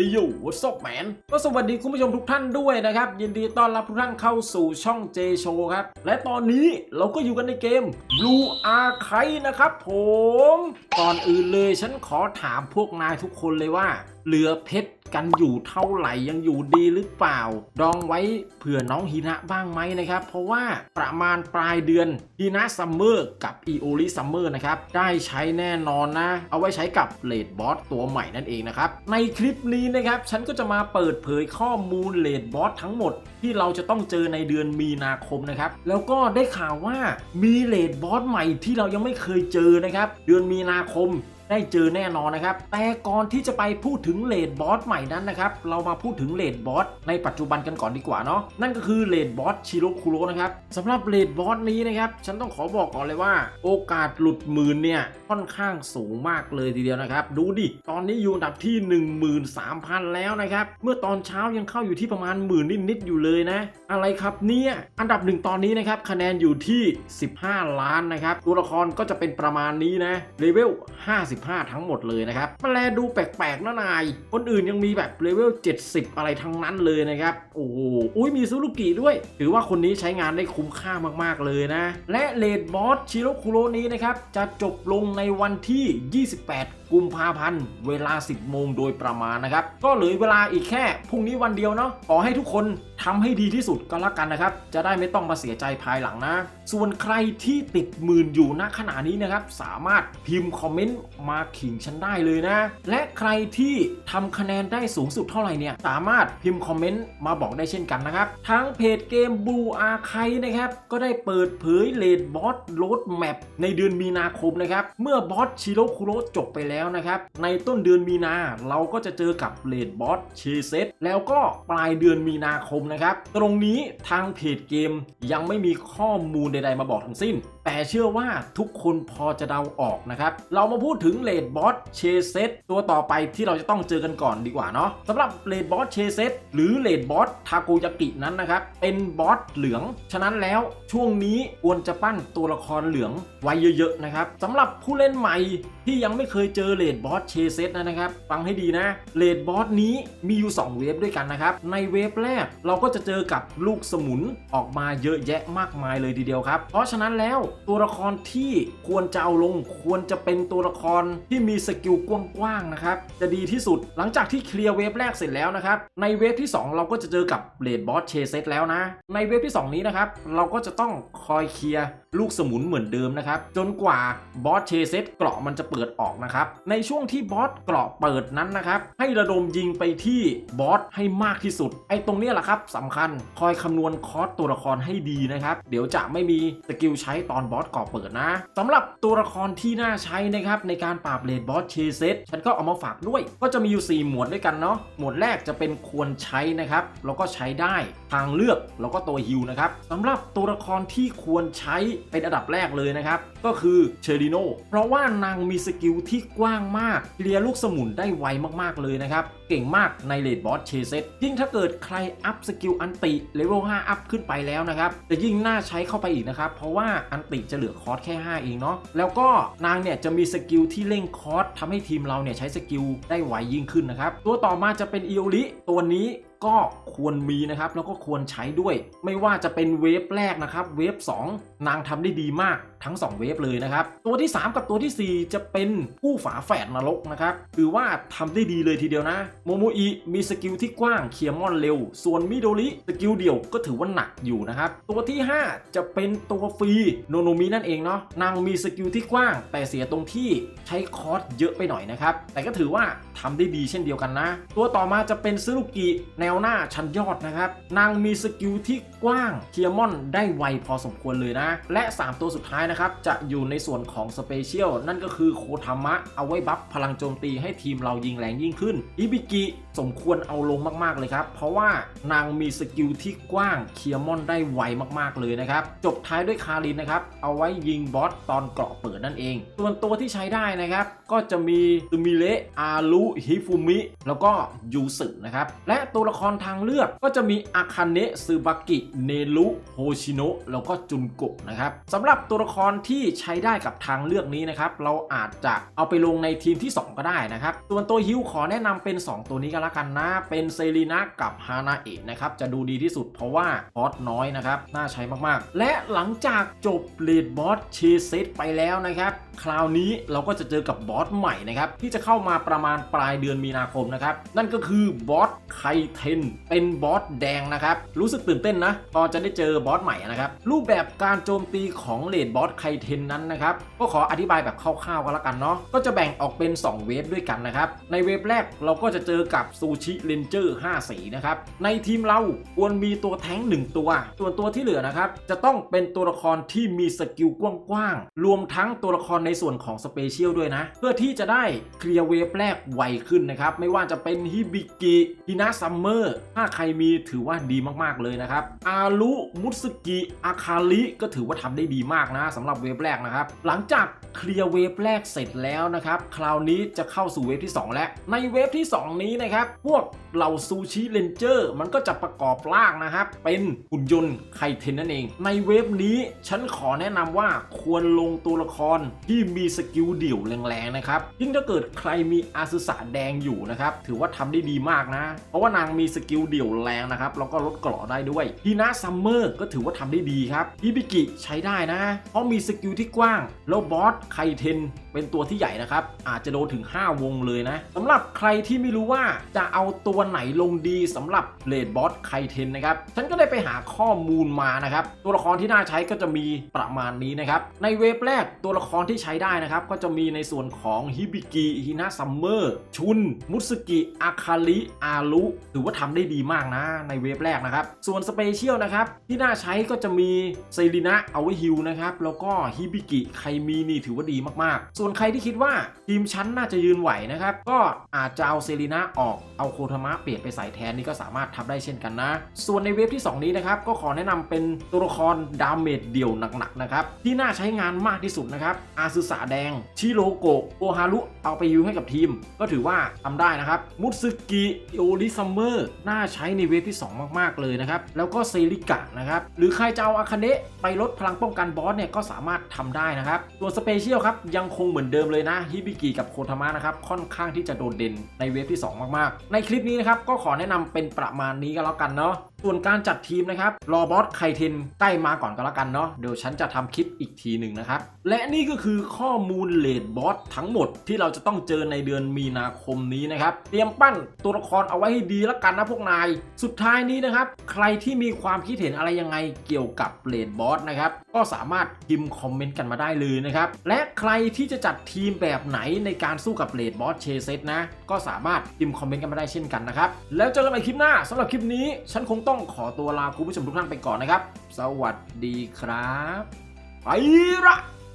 ฮ้ยยูวัส up แมนก็สวัสดีคุณผู้ชมทุกท่านด้วยนะครับ ยินดีต้อนรับทุกท่านเข้าสู่ช่องเจโชครับ และตอนนี้เราก็อยู่กันในเกม Blue Archive นะครับผม ก่อนอื่นเลยฉันขอถามพวกนายทุกคนเลยว่าเหลือเพชรกันอยู่เท่าไหร่ยังอยู่ดีหรือเปล่า ดองไว้เผื่อน้องฮินะบ้างไหมนะครับ เพราะว่าประมาณปลายเดือนฮินะซัมเมอร์กับอีโอริซัมเมอร์นะครับ ได้ใช้แน่นอนนะ เอาไว้ใช้กับเลดบอสตัวใหม่นั่นเองนะครับ ในคลิปนี้นะครับ ฉันก็จะมาเปิดเผยข้อมูลเลดบอสทั้งหมด ที่เราจะต้องเจอในเดือนมีนาคมนะครับ แล้วก็ได้ข่าวว่ามีเลดบอสใหม่ที่เรายังไม่เคยเจอนะครับ เดือนมีนาคม ได้เจอแน่นอนนะครับ แต่ก่อนที่จะไปพูดถึงเลดบอสใหม่นั้นนะครับ เรามาพูดถึงเลดบอสในปัจจุบันกันก่อนดีกว่าเนาะ นั่นก็คือเลดบอสชิโรคุโรนะครับสำหรับเลดบอสนี้นะครับ ฉันต้องขอบอกก่อนเลยว่า โอกาสหลุดหมื่นเนี่ยค่อนข้างสูงมากเลยทีเดียวนะครับ ดูดิ ตอนนี้อยู่อันดับที่ 13,000 แล้วนะครับ เมื่อตอนเช้ายังเข้าอยู่ที่ประมาณหมื่นนิดๆอยู่เลยนะ อะไรครับเนี่ยอันดับหนึ่งตอนนี้นะครับคะแนนอยู่ที่ 15 ล้านนะครับตัวละครก็จะเป็นประมาณนี้นะเลเวล55ทั้งหมดเลยนะครับมาแลดูแปลกๆนะนาย คนอื่นยังมีแบบเลเวล 70 อะไรทั้งนั้นเลยนะครับ โอ้โหอุ้ยมีซูรุกิด้วย ถือว่าคนนี้ใช้งานได้คุ้มค่ามากๆเลยนะ และเลดบอสชิโรคุโรนี้นะครับ จะจบลงในวันที่ 28กุมภาพันธ์เวลา 10 โมงโดยประมาณนะครับ ก็เหลือเวลาอีกแค่พรุ่งนี้วันเดียวเนาะขอให้ทุกคนทำให้ดีที่สุดก็แล้วกันนะครับ จะได้ไม่ต้องมาเสียใจภายหลังนะ ส่วนใครที่ติดหมื่นอยู่ณขณะนี้นะครับ สามารถพิมพ์คอมเมนต์มาขิงฉันได้เลยนะ และใครที่ทำคะแนนได้สูงสุดเท่าไหร่เนี่ย สามารถพิมพ์คอมเมนต์มาบอกได้เช่นกันนะครับ ทั้งเพจเกมบูอาไคนะครับ ก็ได้เปิดเผยเลดบอสโรดแมปในเดือนมีนาคมนะครับ เมื่อบอสชิโรคุโรจบไปแล้วนะครับ ในต้นเดือนมีนาเราก็จะเจอกับเลดบอสเชเซตแล้วก็ปลายเดือนมีนาคมนะครับ ตรงนี้ทางเพจเกมยังไม่มีข้อมูลใด ๆ มาบอกทั้งสิ้นแต่เชื่อว่าทุกคนพอจะเดาออกนะครับ เรามาพูดถึงเลดบอสเชเซตตัวต่อไปที่เราจะต้องเจอกันก่อนดีกว่าเนาะสำหรับเลดบอสเชเซตหรือเลดบอสทาโกยากินั้นนะครับเป็นบอสเหลือง ฉะนั้นแล้วช่วงนี้ควรจะปั้นตัวละครเหลืองไว้เยอะๆนะครับสำหรับผู้เล่นใหม่ที่ยังไม่เคยเจอเลดบอสเชเซตนะครับฟังให้ดีนะเลดบอสนี้มีอยู่ 2 เวฟด้วยกันนะครับในเวฟแรกเราก็จะเจอกับลูกสมุนออกมาเยอะแยะมากมายเลยทีเดียวครับ เพราะฉะนั้นแล้วตัวละครที่ควรจะเอาลง ควรจะเป็นตัวละครที่มีสกิลกว้างๆนะครับ จะดีที่สุดหลังจากที่เคลียร์เวฟแรกเสร็จแล้วนะครับ ในเวฟที่ 2 เราก็จะเจอกับเลดบอสเชเซตแล้วนะ ในเวฟที่ 2 นี้นะครับ เราก็จะต้องคอยเคลียร์ลูกสมุนเหมือนเดิมนะครับ จนกว่าบอสเชเซตเกราะมันจะเปิดออกนะครับ ในช่วงที่บอสเกราะเปิดนั้นนะครับ ให้ระดมยิงไปที่บอสให้มากที่สุด ไอ้ตรงนี้แหละครับสำคัญคอยคำนวณคอสตัวละครให้ดีนะครับ เดี๋ยวจะไม่มีสกิลใช้ตอนบอสกราะเปิดนะสำหรับตัวละครที่น่าใช้นะครับในการปราบเลดบอสเชเซตฉันก็เอามาฝากด้วย ก็จะมีอยู่ 4 หมวดด้วยกันเนาะหมวดแรกจะเป็นควรใช้นะครับแล้วก็ใช้ได้ทางเลือกแล้วก็ตัวฮิวนะครับสำหรับตัวละครที่ควรใช้เป็นอันดับแรกเลยนะครับ ก็คือเชอริโนเพราะว่านางมีสกิลที่กว้างมากเคลียร์ลูกสมุนได้ไวมากๆเลยนะครับ เก่งมากในเลดบอสเชเซตยิ่งถ้าเกิดใครอัพสกิลอันติเลเวล5อัพขึ้นไปแล้วนะครับจะยิ่งน่าใช้เข้าไปอีกนะครับ เพราะว่าอันติจะเหลือคอร์สแค่ 5 เองเนาะแล้วก็นางเนี่ยจะมีสกิลที่เร่งคอร์สทำให้ทีมเราเนี่ยใช้สกิลได้ไวยิ่งขึ้นนะครับตัวต่อมาจะเป็นอิโอริตัวนี้ ก็ควรมีนะครับ แล้วก็ควรใช้ด้วย ไม่ว่าจะเป็นเวฟแรกนะครับ เวฟ2 นางทำได้ดีมากทั้ง 2 เวฟเลยนะครับ ตัวที่ 3 กับตัวทีสี่4 จะเป็นผู้ฝาแฝดนรกนะครับคือว่าทำได้ดีเลยทีเดียวนะ โมโมอิมีสกิลที่กว้างเคลียร์มอนเร็ว ส่วนมิโดริสกิลเดี่ยวก็ถือว่าหนักอยู่นะครับ ตัวที่ 5 จะเป็นตัวฟรีโนโนมินั่นเองเนาะนางมีสกิลที่กว้าง แต่เสียตรงที่ใช้คอร์สเยอะไปหน่อยนะครับแต่ก็ถือว่าทำได้ดีเช่นเดียวกันนะ ตัวต่อมาจะเป็นซึรุกิแนววหน้าชั้นยอดนะครับ นางมีสกิลที่กว้างเคียร์มอนได้ไวพอสมควรเลยนะ และ 3 ตัวสุดท้ายนะครับ จะอยู่ในส่วนของสเปเชียลนั่นก็คือโคทามะเอาไว้บัฟพลังโจมตีให้ทีมเรายิงแรงยิ่งขึ้น อิบิกิสมควรเอาลงมากๆเลยครับ เพราะว่านางมีสกิลที่กว้างเคียร์มอนได้ไวมากๆเลยนะครับ จบท้ายด้วยคารินนะครับ เอาไว้ยิงบอสตอนเกราะเปิดนั่นเอง ส่วนตัวที่ใช้ได้นะครับ ก็จะมีตูมิเระอารุฮิฟุมิ แล้วก็ยูสึนะครับ และตัวละครทางเลือกก็จะมีอาคาเนะซึบากิ เนรุ โฮชิโนะ แล้วก็จุนโกะนะครับสำหรับตัวละครที่ใช้ได้กับทางเลือกนี้นะครับ เราอาจจะเอาไปลงในทีมที่ 2 ก็ได้นะครับ ส่วนตัวฮิวขอแนะนำเป็น 2 ตัวนี้กันละกันนะ เป็นเซรีนะกับฮานาเอะนะครับ จะดูดีที่สุดเพราะว่าคอสน้อยนะครับ น่าใช้มากๆ และหลังจากจบเลดบอสเชเซตไปแล้วนะครับ คราวนี้เราก็จะเจอกับบอสใหม่นะครับ ที่จะเข้ามาประมาณปลายเดือนมีนาคมนะครับ นั่นก็คือบอสไคเทน เป็นบอสแดงนะครับ รู้สึกตื่นเต้นนะตอนจะได้เจอบอสใหม่นะครับ รูปแบบการโจมตีของเลดบอสไคเทนนั้นนะครับ ก็ขออธิบายแบบคร่าวๆก็แล้วกันเนาะก็จะแบ่งออกเป็น 2 เวฟด้วยกันนะครับ ในเวฟแรกเราก็จะเจอกับซูชิเลนเจอร์5สีนะครับในทีมเราควรมีตัวแท้งหนึ่งตัว ส่วนตัวที่เหลือนะครับ จะต้องเป็นตัวละครที่มีสกิลกว้างๆรวมทั้งตัวละครในส่วนของสเปเชียลด้วยนะ เพื่อที่จะได้เคลียร์เวฟแรกไวขึ้นนะครับ ไม่ว่าจะเป็นฮิบิกิฮินาซัมเมอร์ถ้าใครมีถือว่าดีมากๆเลยนะครับ อารุมุสกิอาคาลิก็ถือว่าทำได้ดีมากนะสำหรับเวฟแรกนะครับ หลังจากเคลียร์เวฟแรกเสร็จแล้วนะครับ คราวนี้จะเข้าสู่เวฟที่ 2 แล้ว ในเวฟที่ 2 นี้นะครับ พวกเหล่าซูชิเลนเจอร์มันก็จะประกอบร่างนะครับ เป็นหุ่นยนต์ไคเทนนั่นเอง ในเวฟนี้ฉันขอแนะนำว่าควรลงตัวละครที่มีสกิลเดี่ยวแรงๆนะครับยิ่งถ้าเกิดใครมีอาสุสาแดงอยู่นะครับ ถือว่าทำได้ดีมากนะ เพราะว่านางมีสกิลเดี่ยวแรงนะครับแล้วก็ลดเกราะได้ด้วยฮีนาซัมเมอร์ก็ถือว่าทำได้ดีครับฮิบิกิใช้ได้นะ เพราะมีสกิลที่กว้าง แล้วบอสไคเทนเป็นตัวที่ใหญ่นะครับ อาจจะโดนถึง 5 วงเลยนะสำหรับใครที่ไม่รู้ว่าจะเอาตัวไหนลงดีสำหรับเลดบอสไคเทนนะครับ ฉันก็ได้ไปหาข้อมูลมานะครับ ตัวละครที่น่าใช้ก็จะมีประมาณนี้นะครับ ในเวฟแรกตัวละครที่ใช้ได้นะครับ ก็จะมีในส่วนของฮิบิกิฮินาซัมเมอร์ชุน มุสกิอาคาลิอารุถือว่าทำได้ดีมากนะในเวฟแรกนะครับ ส่วนสเปเชียลนะครับ ที่น่าใช้ก็จะมีเซรีนะเอาไว้ฮิลนะครับ แล้วก็ฮิบิกิใครมีนี่ถือว่าดีมากๆ ส่วนใครที่คิดว่าทีมชั้นน่าจะยืนไหวนะครับ ก็อาจจะเอาเซรีนะออกเอาโคทามะเปลี่ยนไปใส่แทนนี่ก็สามารถทำได้เช่นกันนะ ส่วนในเวฟที่ 2 นี้นะครับก็ขอแนะนำเป็นตัวละครดาเมจเดี่ยวหนักๆนะครับที่น่าใช้งานมากที่สุดนะครับอาซึสาแดงชิโรโกะโอฮารุเอาไปยูให้กับทีม ก็ถือว่าทำได้นะครับมุตสึกิโอริซัมเมอร์น่าใช้ในเวฟที่ 2 มาก ๆ เลยนะครับ แล้วก็เซริกะนะครับ หรือใครจะเอาอาคาเนะไปลดพลังป้องกันบอสเนี่ยก็สามารถทำได้นะครับ ตัวสเปเชียลครับ ยังคงเหมือนเดิมเลยนะฮิบิกิกับโคทามะนะครับ ค่อนข้างที่จะโดดเด่นในเวฟที่ 2 มาก ๆ ในคลิปนี้นะครับก็ขอแนะนำเป็นประมาณนี้ก็แล้วกันเนาะ ส่วนการจัดทีมนะครับ รอบอสไคเทนใกล้มาก่อนก็แล้วกันเนาะ เดี๋ยวฉันจะทำคลิปอีกทีหนึ่งนะครับ และนี่ก็คือข้อมูลเลดบอสทั้งหมดที่เราจะต้องเจอในเดือนมีนาคมนี้นะครับ เตรียมปั้นตัวละครเอาไว้ให้ดีแล้วกันนะพวกนาย สุดท้ายนี้นะครับ ใครที่มีความคิดเห็นอะไรยังไงเกี่ยวกับเลดบอสนะครับก็สามารถพิมพ์คอมเมนต์กันมาได้เลยนะครับ และใครที่จะจัดทีมแบบไหนในการสู้กับเลดบอสเชเซตนะ ก็สามารถพิมพ์คอมเมนต์กันมาได้เช่นกันนะครับ แล้วเจอกันใหม่คลิปหน้าสำหรับคลิปนี้ ฉันคงต้องขอตัวลาคุณผู้ชมทุกท่านไปก่อนนะครับ สวัสดีครับไปละ